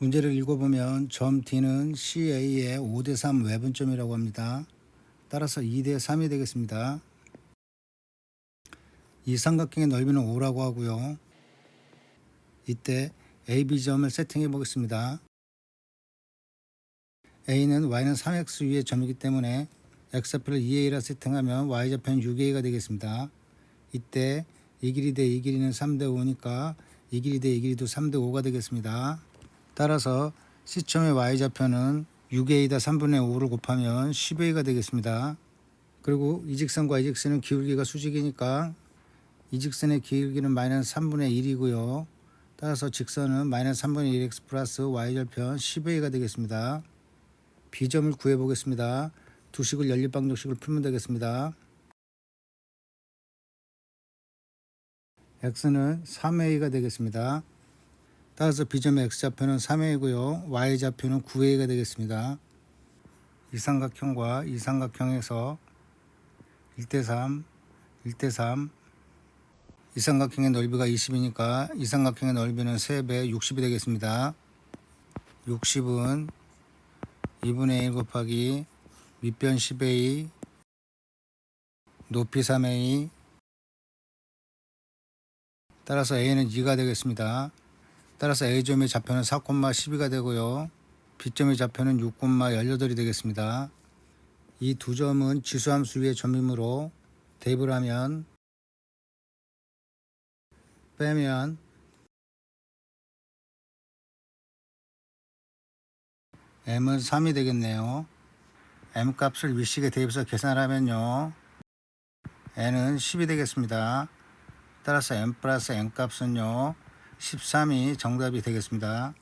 문제를 읽어보면 점 D는 CA의 5대3 외분점이라고 합니다. 따라서 2대3이 되겠습니다. 이 삼각형의 넓이는 5라고 하고요. 이때 AB점을 세팅해 보겠습니다. A는 Y는 3X 위의 점이기 때문에 X좌표를 2A라 세팅하면 Y좌표는 6A가 되겠습니다. 이때 이 길이 대 이 길이는 3대 5니까 이 길이 대 이 길이도 3대 5가 되겠습니다. 따라서 C점의 Y좌표는 6A다 3분의 5를 곱하면 10A가 되겠습니다. 그리고 이 직선과 이 직선은 기울기가 수직이니까 이 직선의 기울기는 마이너스 3분의 1이고요. 따라서 직선은 마이너스 3분의 1x 플러스 y절편 10a가 되겠습니다. b점을 구해 보겠습니다. 두 식을 연립방정식을 풀면 되겠습니다. x는 3a가 되겠습니다. 따라서 b점의 x좌표는 3a고요. y좌표는 9a가 되겠습니다. 이 삼각형과 이 삼각형에서 1대3, 1대3, 이 삼각형의 넓이가 20이니까 이 삼각형의 넓이는 3배 60이 되겠습니다. 60은 2분의 1 곱하기 밑변 10a 높이 3a 따라서 a는 2가 되겠습니다. 따라서 a점의 좌표는 4,12가 되고요. b점의 좌표는 6,18이 되겠습니다. 이 두 점은 지수함수 위의 점이므로 대입을 하면 빼면 m은 3이 되겠네요. m 값을 위식에 대입해서 계산하면요. n은 10이 되겠습니다. 따라서 m 플러스 n 값은요. 13이 정답이 되겠습니다.